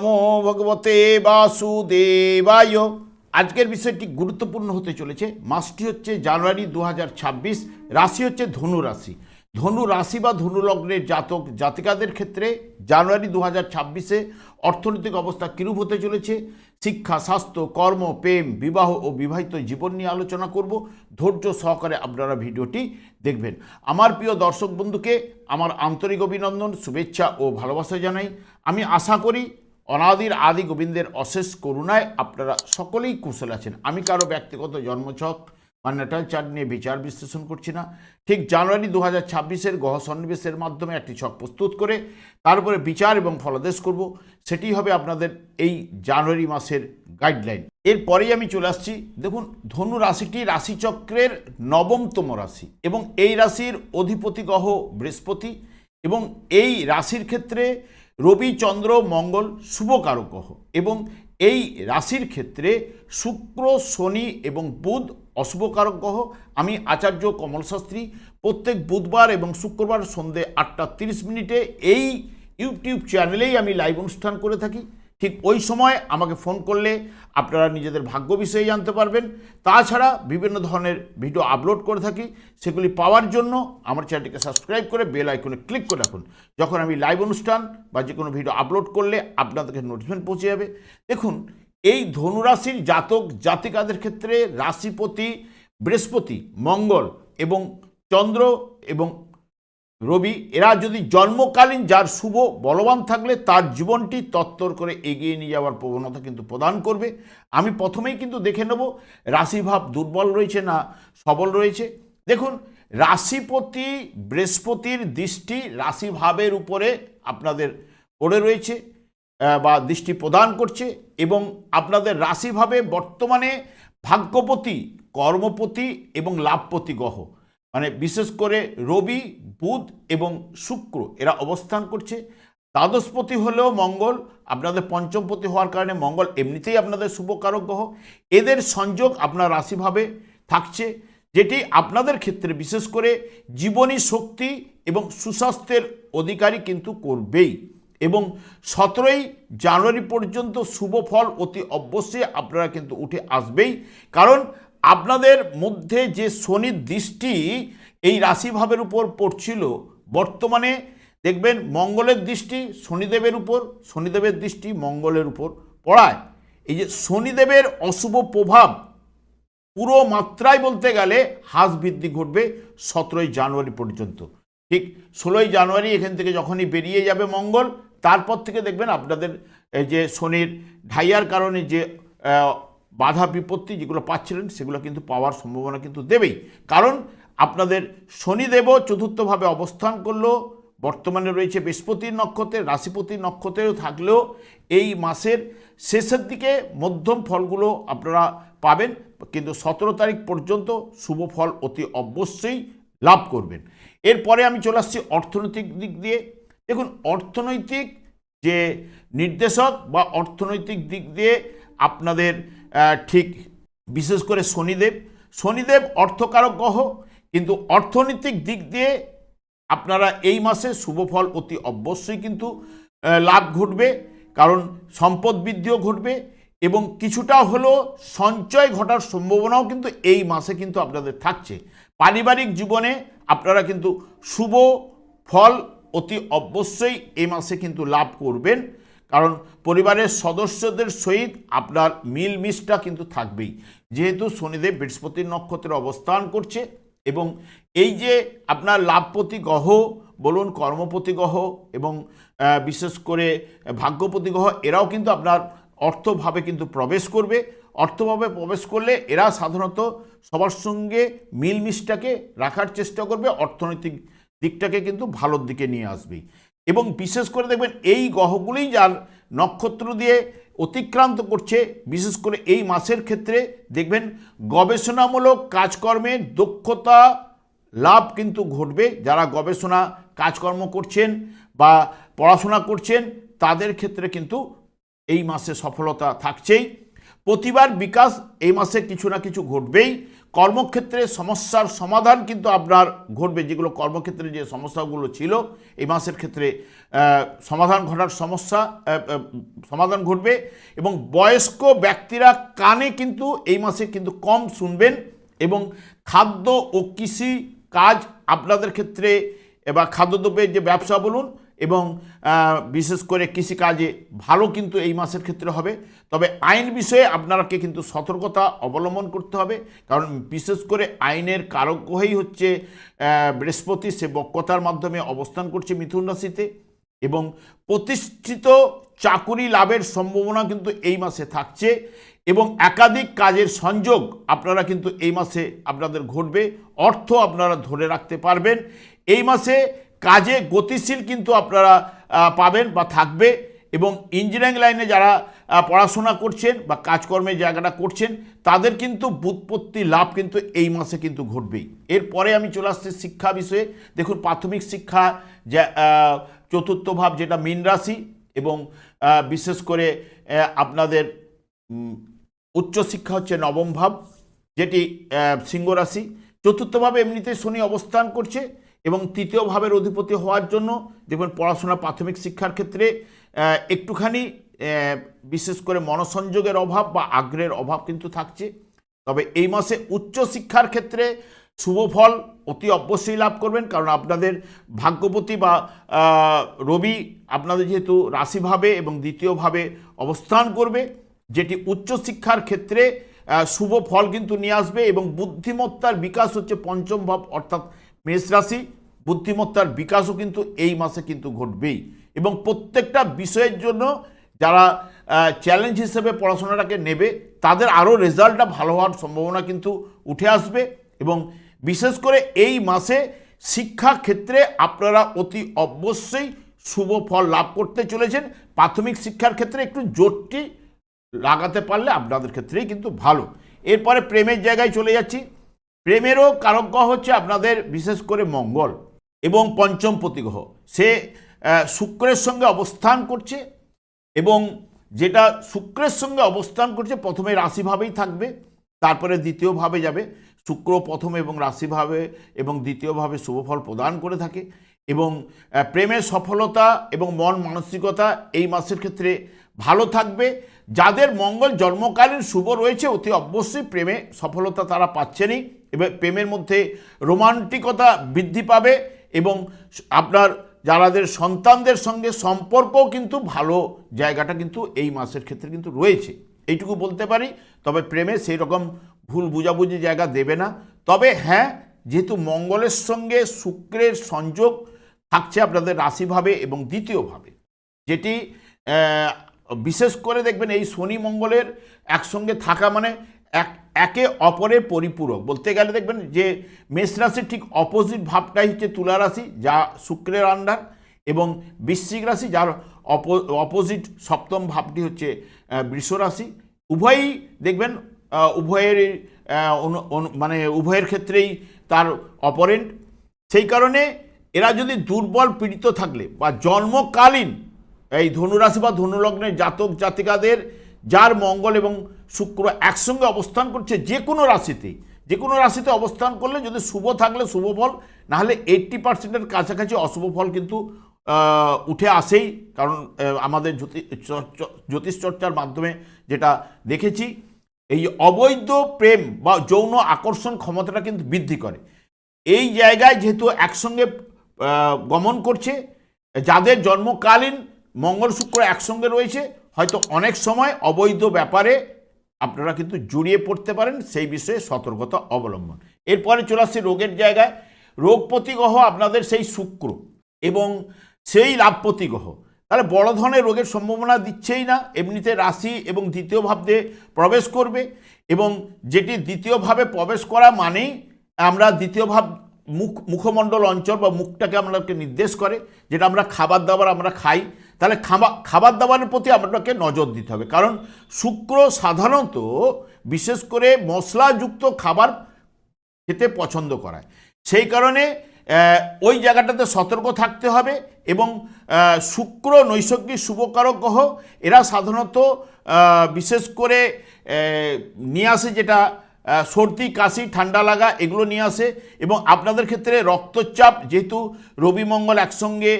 নমো ভগবতে বাসুদেবায়। আজকের বিষয়টি গুরুত্বপূর্ণ হতে চলেছে। মাসটি হচ্ছে জানুয়ারি দু হাজার ছাব্বিশ, রাশি হচ্ছে ধনু রাশি। ধনু রাশি বা ধনু লগ্নের জাতক, জাতিকাদের ক্ষেত্রে জানুয়ারি দু হাজার ছাব্বিশে অর্থনৈতিক অবস্থা কিরূপ হতে চলেছে? শিক্ষা, স্বাস্থ্য, কর্ম, প্রেম, বিবাহ ও বিবাহিত জীবন নিয়ে আলোচনা করব। ধৈর্য সহকারে আপনারা ভিডিওটি দেখবেন। আমার প্রিয় দর্শক বন্ধুকে আমার আন্তরিক অভিনন্দন, শুভেচ্ছা ও ভালোবাসা জানাই। আমি আশা করি অনাদির আদি গোবিন্দের অশেষ করুণায় আপনারা সকলেই কুশল আছেন। আমি কারও ব্যক্তিগত জন্মছক বা নেটাল চার্ট নিয়ে বিচার বিশ্লেষণ করছি না। ঠিক জানুয়ারি দু হাজার ছাব্বিশের গহ সন্নিবেশের মাধ্যমে একটি ছক প্রস্তুত করে তারপরে বিচার এবং ফলাদেশ করব। সেটি হবে আপনাদের এই জানুয়ারি মাসের গাইডলাইন। এরপরেই আমি চলে আসছি। দেখুন, ধনু রাশিটি রাশিচক্রের নবমতম রাশি এবং এই রাশির অধিপতি গ্রহ বৃহস্পতি এবং এই রাশির ক্ষেত্রে রবি, চন্দ্র, মঙ্গল শুভকারক এবং এই রাশির ক্ষেত্রে শুক্র, শনি এবং বুধ অশুভকারক গ্রহ আমি আচার্য কমল শাস্ত্রী, প্রত্যেক বুধবার এবং শুক্রবার সন্ধে আটটা তিরিশ মিনিটে এই ইউটিউব চ্যানেলেই আমি লাইভ অনুষ্ঠান করে থাকি। ঠিক ওই সময় আমাকে ফোন করলে আপনারা নিজেদের ভাগ্য বিষয়ে জানতে পারবেন। তাছাড়া বিভিন্ন ধরনের ভিডিও আপলোড করে থাকি, সেগুলি পাওয়ার জন্য আমার চ্যানেলটিকে সাবস্ক্রাইব করে বেল আইকনে ক্লিক করে রাখুন। যখন আমি লাইভ অনুষ্ঠান বা যে কোনো ভিডিও আপলোড করলে আপনাদেরকে নোটিফিকেশন পৌঁছে যাবে। দেখুন, এই ধনুরাশির জাতক জাতিকাদের ক্ষেত্রে রাশিপতি, বৃহস্পতি, মঙ্গল এবং চন্দ্র এবং রবি, এরা যদি জন্মকালীন যার শুভ বলবান থাকলে তার জীবনটি তত্তর করে এগিয়ে নিয়ে যাওয়ার প্রবণতা কিন্তু প্রদান করবে। আমি প্রথমেই কিন্তু দেখে নেব, রাশিভাব দুর্বল রয়েছে না সবল রয়েছে। দেখুন, রাশিপতি বৃহস্পতির দৃষ্টি রাশিভাবের উপরে আপনাদের পড়ে রয়েছে বা দৃষ্টি প্রদান করছে এবং আপনাদের রাশিভাবে বর্তমানে ভাগ্যপতি, কর্মপতি এবং লাভপতি গ্রহ। মানে বিশেষ করে রবি, বুধ এবং শুক্র এরা অবস্থান করছে। দ্বাদশপতি হলেও মঙ্গল, আপনাদের পঞ্চমপতি হওয়ার কারণে মঙ্গল এমনিতেই আপনাদের শুভকারক গ্রহ। এদের সংযোগ আপনার রাশিভাবে থাকছে, যেটি আপনাদের ক্ষেত্রে বিশেষ করে জীবনী শক্তি এবং সুস্বাস্থ্যের অধিকারী কিন্তু করবেই। এবং সতেরোই জানুয়ারি পর্যন্ত শুভ ফল অতি অবশ্যই আপনারা কিন্তু উঠে আসবেই। কারণ আপনাদের মধ্যে যে শনির দৃষ্টি এই রাশিভাবের উপর পড়ছিল, বর্তমানে দেখবেন মঙ্গলের দৃষ্টি শনিদেবের উপর, শনিদেবের দৃষ্টি মঙ্গলের উপর পড়ায়। এই যে শনিদেবের অশুভ প্রভাব পুরো মাত্রায় বলতে গেলে হ্রাস বৃদ্ধি ঘটবে সতেরোই জানুয়ারি পর্যন্ত। ঠিক ষোলোই জানুয়ারি এখান থেকে যখনই বেরিয়ে যাবে মঙ্গল, তারপর থেকে দেখবেন আপনাদের এই যে শনির ঢাইয়ার কারণে যে বাধা বিপত্তি যেগুলো পাচ্ছিলেন, সেগুলো কিন্তু পাওয়ার সম্ভাবনা কিন্তু দেবেই। কারণ আপনাদের শনিদেবও চতুর্থভাবে অবস্থান করল, বর্তমানে রয়েছে বৃহস্পতির নক্ষত্রে রাশিপতির নক্ষত্রেও থাকলেও এই মাসের শেষের দিকে মধ্যম ফলগুলো আপনারা পাবেন, কিন্তু সতেরো তারিখ পর্যন্ত শুভ ফল অতি অবশ্যই লাভ করবেন। এরপরে আমি চলে আসছি অর্থনৈতিক দিক দিয়ে। দেখুন, অর্থনৈতিক যে নির্দেশক বা অর্থনৈতিক দিক দিয়ে আপনাদের ঠিক বিশেষ করে শনিদেব। শনিদেব অর্থকারক গ্রহ, কিন্তু অর্থনৈতিক দিক দিয়ে আপনারা এই মাসে শুভ ফল অতি অবশ্যই কিন্তু লাভ ঘটবে, কারণ সম্পদ বৃদ্ধিও ঘটবে এবং কিছুটা হলেও সঞ্চয় ঘটার সম্ভাবনাও কিন্তু এই মাসে কিন্তু আপনাদের থাকছে। পারিবারিক জীবনে আপনারা কিন্তু শুভ ফল অতি অবশ্যই এই মাসে কিন্তু লাভ করবেন। কারণ পরিবারের সদস্যদের সহিত আপনার মিলমিশটা কিন্তু থাকবেই। যেহেতু শনিদেব বৃহস্পতির নক্ষত্রে অবস্থান করছে এবং এই যে আপনার লাভপতি গ্রহ, বলুন কর্মপতি গ্রহ এবং বিশেষ করে ভাগ্যপতি গ্রহ, এরাও কিন্তু আপনার অর্থভাবে কিন্তু প্রবেশ করবে। অর্থভাবে প্রবেশ করলে এরা সাধারণত সবার সঙ্গে মিলমিশটাকে রাখার চেষ্টা করবে, অর্থনৈতিক দিকটাকে কিন্তু ভালোর দিকে নিয়ে আসবেই। এবং বিশেষ করে দেখবেন এই গ্রহগুলোই যার নক্ষত্র দিয়ে অতিক্রান্ত করছে, বিশেষ করে এই মাসের ক্ষেত্রে দেখবেন গবেষণামূলক কাজকর্মে দক্ষতা লাভ কিন্তু ঘটবে। যারা গবেষণা কাজকর্ম করছেন বা পড়াশোনা করছেন, তাদের ক্ষেত্রে কিন্তু এই মাসে সফলতা থাকছেই। প্রতিবার বিকাশ এই মাসে কিছু না কিছু ঘটবেই। কর্মক্ষেত্রে সমস্যার সমাধান কিন্তু আপনার ঘটবে। যেগুলো কর্মক্ষেত্রে যে সমস্যাগুলো ছিল, এই মাসের ক্ষেত্রে সমাধান ঘটার সমস্যা সমাধান ঘটবে এবং বয়স্ক ব্যক্তিরা কানে কিন্তু এই মাসে কিন্তু কম শুনবেন এবং খাদ্য ও কৃষি কাজ আপনাদের ক্ষেত্রে, বা খাদ্যদ্রব্যের যে ব্যবসা বলুন এবং বিশেষ করে কৃষিকাজে ভালো কিন্তু এই মাসের ক্ষেত্রে হবে। তবে আইন বিষয়ে আপনাকে কিন্তু সতর্কতা অবলম্বন করতে হবে। কারণ বিশেষ করে আইনের কারকগ্রহেই হচ্ছে বৃহস্পতি সে বক্রতার মাধ্যমে অবস্থান করছে মিথুন রাশিতে। এবং প্রতিষ্ঠিত চাকুরি লাভের সম্ভাবনা কিন্তু এই মাসে থাকছে। এবং একাধিক কাজের সংযোগ আপনারা কিন্তু এই মাসে আপনাদের ঘটবে। অর্থ আপনারা ধরে রাখতে পারবেন। এই মাসে কাজে গতিশীল কিন্তু আপনারা পাবেন বা থাকবে এবং ইঞ্জিনিয়ারিং লাইনে যারা পড়াশোনা করছেন বা কাজকর্মের জায়গাটা করছেন তাদের কিন্তু বুৎপত্তি লাভ কিন্তু এই মাসে কিন্তু ঘটবেই। এরপরে আমি চলে আসছি শিক্ষা বিষয়ে। দেখুন প্রাথমিক শিক্ষা যা চতুর্থ ভাব যেটা মীন রাশি এবং বিশেষ করে আপনাদের উচ্চশিক্ষা হচ্ছে নবম ভাব যেটি আহ, সিংহ রাশি। চতুর্থভাবে এমনিতে শনি অবস্থান করছে। এবং তৃতীয় ভাবের অধিপতি হওয়ার জন্য দেখবেন পড়াশোনা প্রাথমিক শিক্ষার ক্ষেত্রে একটুখানি বিশেষ করে মনসংযোগের অভাব বা আগ্রহের অভাব কিন্তু থাকছে। তবে এই মাসে উচ্চশিক্ষার ক্ষেত্রে শুভ ফল অতি অবশ্যই লাভ করবেন, কারণ আপনাদের ভাগ্যপতি বা রবি আপনাদের যেহেতু রাশিভাবে এবং দ্বিতীয়ভাবে অবস্থান করবে, যেটি উচ্চশিক্ষার ক্ষেত্রে শুভ ফল কিন্তু নিয়ে আসবে এবং বুদ্ধিমত্তার বিকাশ হচ্ছে পঞ্চম ভাব, অর্থাৎ মেষ রাশি, বুদ্ধিমত্তার বিকাশও কিন্তু এই মাসে কিন্তু ঘটবেই। এবং প্রত্যেকটা বিষয়ের জন্য যারা চ্যালেঞ্জ হিসেবে পড়াশোনাটাকে নেবে, তাদের আরও রেজাল্টটা ভালো হওয়ার সম্ভাবনা কিন্তু উঠে আসবে। এবং বিশেষ করে এই মাসে শিক্ষা ক্ষেত্রে আপনারা অতি অবশ্যই শুভ ফল লাভ করতে চলেছেন। প্রাথমিক শিক্ষার ক্ষেত্রে একটু জোরটি লাগাতে পারলে আপনাদের ক্ষেত্রেই কিন্তু ভালো। এরপরে প্রেমের জায়গায় চলে যাচ্ছি। প্রেমেরও কারকগ্রহ হচ্ছে আপনাদের বিশেষ করে মঙ্গল এবং পঞ্চম প্রতিগ্রহ। সে শুক্রের সঙ্গে অবস্থান করছে এবং যেটা শুক্রের সঙ্গে অবস্থান করছে, প্রথমে রাশিভাবেই থাকবে, তারপরে দ্বিতীয়ভাবে যাবে। শুক্র প্রথম এবং রাশিভাবে এবং দ্বিতীয়ভাবে শুভফল প্রদান করে থাকে এবং প্রেমের সফলতা এবং মন মানসিকতা এই মাসের ক্ষেত্রে ভালো থাকবে। যাদের মঙ্গল জন্মকালীন শুভ রয়েছে, অতি অবশ্যই প্রেমে সফলতা তারা পাচ্ছেনই। এবং প্রেমের মধ্যে রোমান্টিকতা বৃদ্ধি পাবে এবং আপনার যারাদের সন্তানদের সঙ্গে সম্পর্কও কিন্তু ভালো জায়গাটা কিন্তু এই মাসের ক্ষেত্রে কিন্তু রয়েছে। এইটুকু বলতে পারি, তবে প্রেমে সেই রকম ভুল বুঝাবুঝি জায়গা দেবে না। তবে হ্যাঁ যেহেতু মঙ্গলের সঙ্গে শুক্রের সংযোগ থাকছে আপনাদের রাশিভাবে এবং দ্বিতীয়ভাবে, যেটি বিশেষ করে দেখবেন এই শনি মঙ্গলের একসঙ্গে থাকা মানে এক একে অপরের পরিপূরক। বলতে গেলে দেখবেন যে মেষ রাশির ঠিক অপোজিট ভাবটাই হচ্ছে তুলা রাশি, যা শুক্রের আন্ডার এবং বৃশ্চিক রাশি, যার অপোজিট সপ্তম ভাবটি হচ্ছে বৃষ রাশি। উভয়ই দেখবেন উভয়ের মানে উভয়ের ক্ষেত্রেই তার অপরেন্ট সেই কারণে এরা যদি দুর্বল পীড়িত থাকলে বা জন্মকালীন এই ধনুরাশি বা ধনুলগ্নের জাতক জাতিকাদের যার মঙ্গল এবং শুক্র একসঙ্গে অবস্থান করছে যে কোনো রাশিতেই যে কোনো রাশিতে অবস্থান করলে যদি শুভ থাকলে শুভ ফল, নাহলে এইট্টি পার্সেন্টের কাছাকাছি অশুভ ফল কিন্তু উঠে আসেই। কারণ আমাদের জ্যোতিষ চর্চার মাধ্যমে যেটা দেখেছি, এই অবৈধ প্রেম বা যৌন আকর্ষণ ক্ষমতাটা কিন্তু বৃদ্ধি করে। এই জায়গায় যেহেতু একসঙ্গে গমন করছে, যাদের জন্মকালীন মঙ্গল, শুক্র একসঙ্গে রয়েছে হয়তো অনেক সময় অবৈধ ব্যাপারে আপনারা কিন্তু জড়িয়ে পড়তে পারেন, সেই বিষয়ে সতর্কতা অবলম্বন। এরপরে চলে আসছে রোগের জায়গায়। রোগ প্রতিগ্রহ আপনাদের সেই শুক্র এবং সেই লাভ প্রতিগ্রহ। তাহলে বড় ধরনের রোগের সম্ভাবনা দিচ্ছেই না, এমনিতে রাশি এবং দ্বিতীয় ভাবে প্রবেশ করবে এবং যেটি দ্বিতীয়ভাবে প্রবেশ করা মানেই আমরা দ্বিতীয় ভাব মুখ মুখমণ্ডল অঞ্চল বা মুখটাকে আমাদেরকে নির্দেশ করে, যেটা আমরা খাবার দাবার আমরা খাই। তাহলে খাবার খাবার দাবারের প্রতি আপনাকে নজর দিতে হবে। কারণ শুক্র সাধারণত বিশেষ করে মশলাযুক্ত খাবার খেতে পছন্দ করায়। সেই কারণে ওই জায়গাটাতে সতর্ক থাকতে হবে এবং শুক্র নৈসর্গিক শুভকারক গ্রহ এরা সাধারণত বিশেষ করে নিয়ে আসে যেটা সর্দি, কাশি, ঠান্ডা লাগা, এগুলো নিয়ে আসে এবং আপনাদের ক্ষেত্রে রক্তচাপ যেহেতু রবি মঙ্গল একসঙ্গে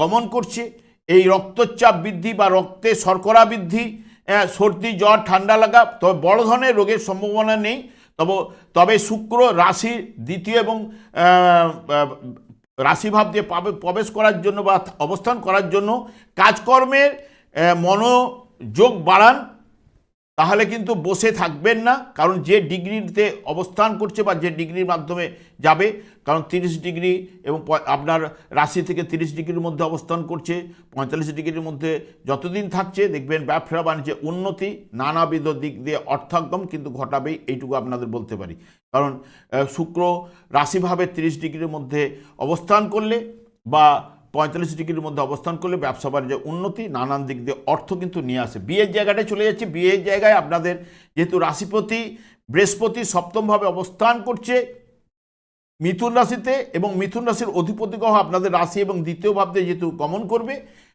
গমন করছে এই রক্তচাপ বৃদ্ধি বা রক্তে শর্করা বৃদ্ধি সর্দি, জ্বর, ঠান্ডা লাগা তবে বড় ধরনের রোগের সম্ভাবনা নেই। তবে তবে শুক্র রাশি দ্বিতীয় এবং রাশিভাব দিয়ে প্রবেশ করার জন্য বা অবস্থান করার জন্য কাজকর্মের মনোযোগ বাড়ান। তাহলে কিন্তু বসে থাকবেন না, কারণ যে ডিগ্রিতে অবস্থান করছে বা যে ডিগ্রির মাধ্যমে যাবে, কারণ তিরিশ ডিগ্রি এবং আপনার রাশি থেকে তিরিশ ডিগ্রির মধ্যে অবস্থান করছে, পঁয়তাল্লিশ ডিগ্রির মধ্যে যতদিন থাকছে, দেখবেন ব্যবসা বাণিজ্যে উন্নতি নানাবিধ দিক দিয়ে অর্থাগম কিন্তু ঘটাবেই এইটুকু আপনাদের বলতে পারি। কারণ শুক্র রাশিভাবে তিরিশ ডিগ্রির মধ্যে অবস্থান করলে বা পঁয়তাল্লিশ ডিগ্রির মধ্যে অবস্থান করলে ব্যবসা বাণিজ্যের উন্নতি, নানান দিক দিয়ে অর্থ কিন্তু নিয়ে আসে। বিয়ের জায়গাটায় চলে যাচ্ছে। বিয়ের জায়গায় আপনাদের যেহেতু রাশিপতি, বৃহস্পতি সপ্তমভাবে অবস্থান করছে মিথুন রাশিতে এবং মিথুন রাশির অধিপতি গ্রহ আপনাদের রাশি এবং দ্বিতীয় ভাবতে যেহেতু গমন করবে,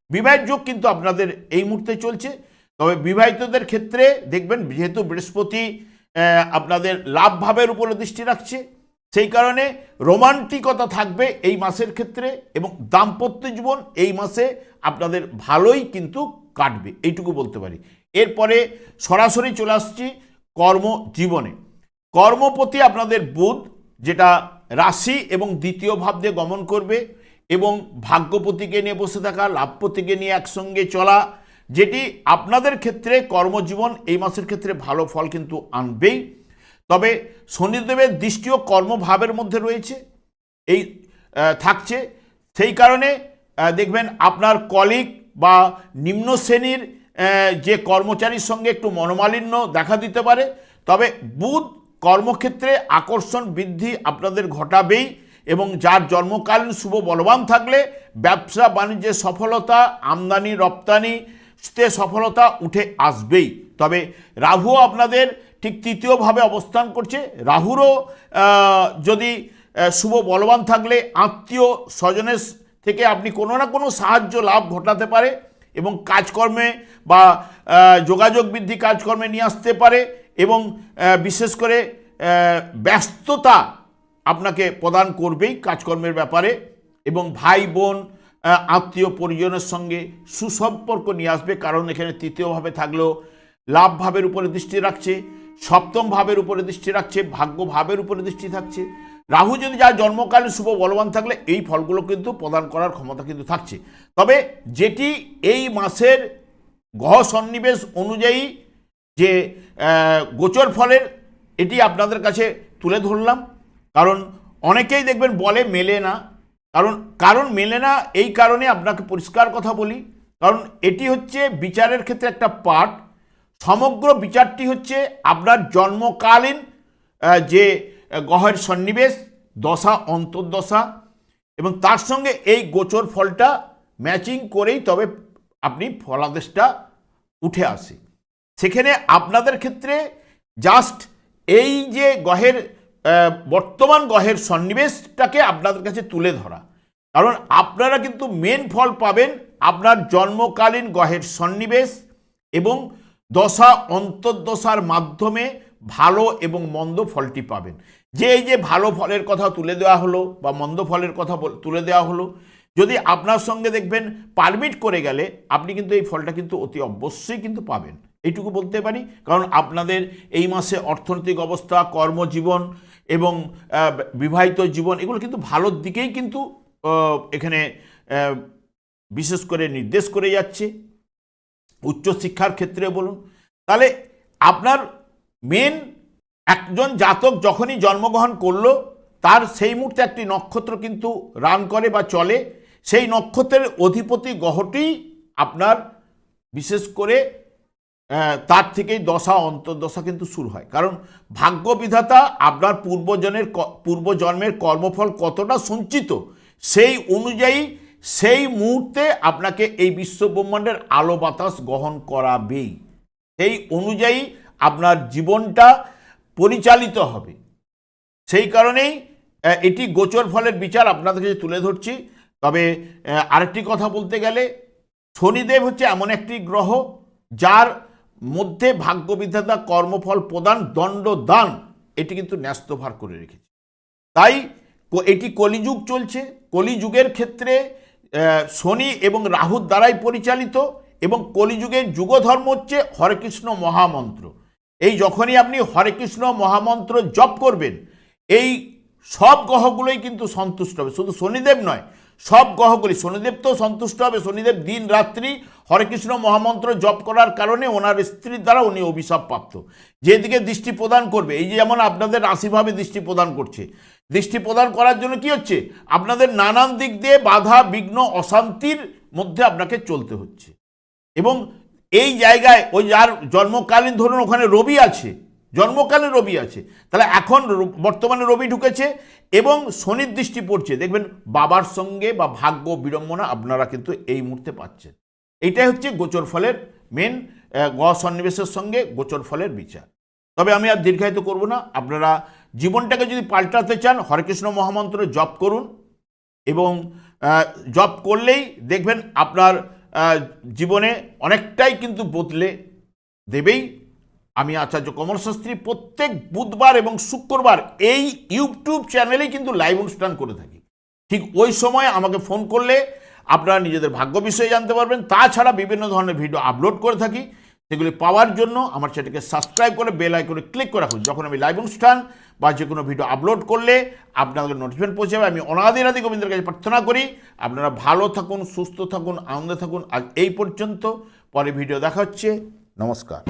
বিবাহের যোগ কিন্তু আপনাদের এই মুহূর্তে চলছে। তবে বিবাহিতদের ক্ষেত্রে দেখবেন যেহেতু বৃহস্পতি আপনাদের লাভ ভাবের উপরে দৃষ্টি রাখছে। সেই কারণে রোমান্টিকতা থাকবে এই মাসের ক্ষেত্রে এবং দাম্পত্য জীবন এই মাসে আপনাদের ভালোই কিন্তু কাটবে, এইটুকু বলতে পারি। এরপরে সরাসরি চলে আসছি কর্মজীবনে কর্মপতি আপনাদের বুধ, যেটা রাশি এবং দ্বিতীয় ভাব দিয়ে গমন করবে এবং ভাগ্যপতিকে নিয়ে বসে থাকা, লাভপতিকে নিয়ে একসঙ্গে চলা, যেটি আপনাদের ক্ষেত্রে কর্মজীবন এই মাসের ক্ষেত্রে ভালো ফল কিন্তু আনবেই। তবে শনিদেবের দৃষ্টিও কর্মভাবের মধ্যে রয়েছে, এই থাকছে। সেই কারণে দেখবেন আপনার কলিগ বা নিম্ন শ্রেণির যে কর্মচারীর সঙ্গে একটু মনোমালিন্য দেখা দিতে পারে। তবে বুধ কর্মক্ষেত্রে আকর্ষণ বৃদ্ধি আপনাদের ঘটাবেই এবং যার জন্মকালীন শুভ বলবান থাকলে ব্যবসা, বাণিজ্যে সফলতা, আমদানি, রপ্তানিতে সফলতা উঠে আসবেই। তবে রাহুও আপনাদের ঠিক তৃতীয়ভাবে অবস্থান করছে। রাহুরও যদি শুভ বলবান থাকলে আত্মীয় স্বজনের থেকে আপনি কোনো না কোনো সাহায্য, লাভ ঘটাতে পারে এবং কাজকর্মে বা যোগাযোগ বৃদ্ধি কাজকর্মে নিয়ে আসতে পারে এবং বিশেষ করে ব্যস্ততা আপনাকে প্রদান করবেই কাজকর্মের ব্যাপারে এবং ভাই, বোন আত্মীয় পরিজনের সঙ্গে সুসম্পর্ক নিয়ে আসবে কারণ এখানে তৃতীয়ভাবে থাকলেও লাভ ভাবের উপরে দৃষ্টি রাখছে। সপ্তম ভাবের উপরে দৃষ্টি রাখছে, ভাগ্য ভাবের উপরে দৃষ্টি থাকছে। রাহু যদি যার জন্মকালে শুভ বলবান থাকলে এই ফলগুলো কিন্তু প্রদান করার ক্ষমতা কিন্তু থাকছে। তবে যেটি এই মাসের গ্রহ সন্নিবেশ অনুযায়ী যে গোচর ফলের, এটি আপনাদের কাছে তুলে ধরলাম। কারণ অনেকেই দেখবেন বলে মেলে না। কারণ কারণ মেলে না, এই কারণে আপনাকে পরিষ্কার কথা বলি। কারণ এটি হচ্ছে বিচারের ক্ষেত্রে একটা পার্ট সমগ্র বিচারটি হচ্ছে আপনার জন্মকালীন যে গহের সন্নিবেশ, দশা, অন্তর্দশা এবং তার সঙ্গে এই গোচর ফলটা ম্যাচিং করেই তবে আপনি ফলাদেশটা উঠে আসে। সেখানে আপনাদের ক্ষেত্রে জাস্ট এই যে গহের বর্তমান গহের সন্নিবেশটাকে আপনাদের কাছে তুলে ধরা। কারণ আপনারা কিন্তু মেন ফল পাবেন আপনার জন্মকালীন গহের সন্নিবেশ এবং দশা অন্তর্দশার মাধ্যমে ভালো এবং মন্দ ফলটি পাবেন। যে এই যে ভালো ফলের কথা তুলে দেওয়া হলো বা মন্দ ফলের কথা তুলে দেওয়া হলো, যদি আপনার সঙ্গে দেখবেন পারমিট করে গেলে আপনি কিন্তু এই ফলটা কিন্তু অতি অবশ্যই কিন্তু পাবেন। এইটুকু বলতে পারি, কারণ আপনাদের এই মাসে অর্থনৈতিক অবস্থা, কর্মজীবন এবং বিবাহিত জীবন এগুলো কিন্তু ভালোর দিকেই কিন্তু এখানে বিশেষ করে নির্দেশ করে যাচ্ছে। উচ্চশিক্ষার ক্ষেত্রে বলুন, তাহলে আপনার মেন একজন জাতক যখনই জন্মগ্রহণ করল, তার সেই মুহূর্তে একটি নক্ষত্র কিন্তু রান করে বা চলে। সেই নক্ষত্রের অধিপতি গ্রহটি আপনার বিশেষ করে তার থেকেই দশা অন্তর্দশা কিন্তু শুরু হয়। কারণ ভাগ্য বিধাতা আপনার পূর্বজনের পূর্বজন্মের কর্মফল কতটা সঞ্চিত, সেই অনুযায়ী সেই মুহূর্তে আপনাকে এই বিশ্ব ব্রহ্মাণ্ডের আলো বাতাস গ্রহণ করাবেই। সেই অনুযায়ী আপনার জীবনটা পরিচালিত হবে। সেই কারণেই এটি গোচর ফলের বিচার আপনাদের কাছে তুলে ধরছি। তবে আরেকটি কথা বলতে গেলে, শনিদেব হচ্ছে এমন একটি গ্রহ যার মধ্যে ভাগ্যবিধাতা কর্মফল প্রদান, দণ্ড দান, এটি কিন্তু ন্যস্তভার করে রেখেছে। তাই এটি কলিযুগ চলছে। কলিযুগের ক্ষেত্রে শনি এবং রাহুর দ্বারাই পরিচালিত এবং কলিযুগের যুগধর্ম হচ্ছে হরেকৃষ্ণ মহামন্ত্র। এই যখনই আপনি হরেকৃষ্ণ মহামন্ত্র জপ করবেন, এই সব গ্রহগুলোই কিন্তু সন্তুষ্ট হবে। শুধু শনিদেব নয়, সব গ্রহগুলি, শনিদেব তো সন্তুষ্ট হবে, শনিদেব দিন রাত্রি হরেকৃষ্ণ মহামন্ত্র জপ করার কারণে ওনার স্ত্রীর দ্বারা উনি অভিশাপ প্রাপ্ত। যেদিকে দৃষ্টি প্রদান করবে, এই যে যেমন আপনাদের রাশিভাবে দৃষ্টি প্রদান করছে দৃষ্টি প্রদান করার জন্য কি হচ্ছে? আপনাদের নানান দিক দিয়ে বাধা, বিঘ্ন, অশান্তির মধ্যে আপনাকে চলতে হচ্ছে। এবং এই জায়গায় ওই যার জন্মকালীন, ধরুন ওখানে রবি আছে, জন্মকালে রবি আছে, তাহলে এখন বর্তমানে রবি ঢুকেছে এবং শনির দৃষ্টি পড়ছে। দেখবেন বাবার সঙ্গে বা ভাগ্য বিড়ম্বনা আপনারা কিন্তু এই মুহূর্তে পাচ্ছেন। এইটাই হচ্ছে গোচর ফলের মেন গ্রহ সন্নিবেশের সঙ্গে গোচর ফলের বিচার। তবে আমি আর দীর্ঘায়িত করব না। আপনারা জীবনটাকে যদি পাল্টাতে চান, হরেকৃষ্ণ মহামন্ত্র জপ করুন এবং জব করলেই দেখবেন আপনার জীবনে অনেকটাই কিন্তু বদলে দেবেই। আমি আচার্য কমল শাস্ত্রী প্রত্যেক বুধবার এবং শুক্রবার এই ইউটিউব চ্যানেলেই কিন্তু লাইভ অনুষ্ঠান করে থাকি। ঠিক ওই সময় আমাকে ফোন করলে আপনারা নিজেদের ভাগ্য বিষয়ে জানতে পারবেন। তাছাড়া বিভিন্ন ধরনের ভিডিও আপলোড করে থাকি। সেগুলি পাওয়ার জন্য আমার চ্যানেলকে সাবস্ক্রাইব করে বেল আইকনে ক্লিক করে রাখুন। যখন আমি লাইভ অনুষ্ঠান বা যে কোনো ভিডিও আপলোড করলে আপনাদের নোটিফিকেশন পৌঁছে যাবে। আমি অনাদিনাদি গোবিন্দের কাছে প্রার্থনা করি। আপনারা ভালো থাকুন, সুস্থ থাকুন, আনন্দে থাকুন। আজ এই পর্যন্ত। পরে ভিডিও দেখা হচ্ছে। নমস্কার।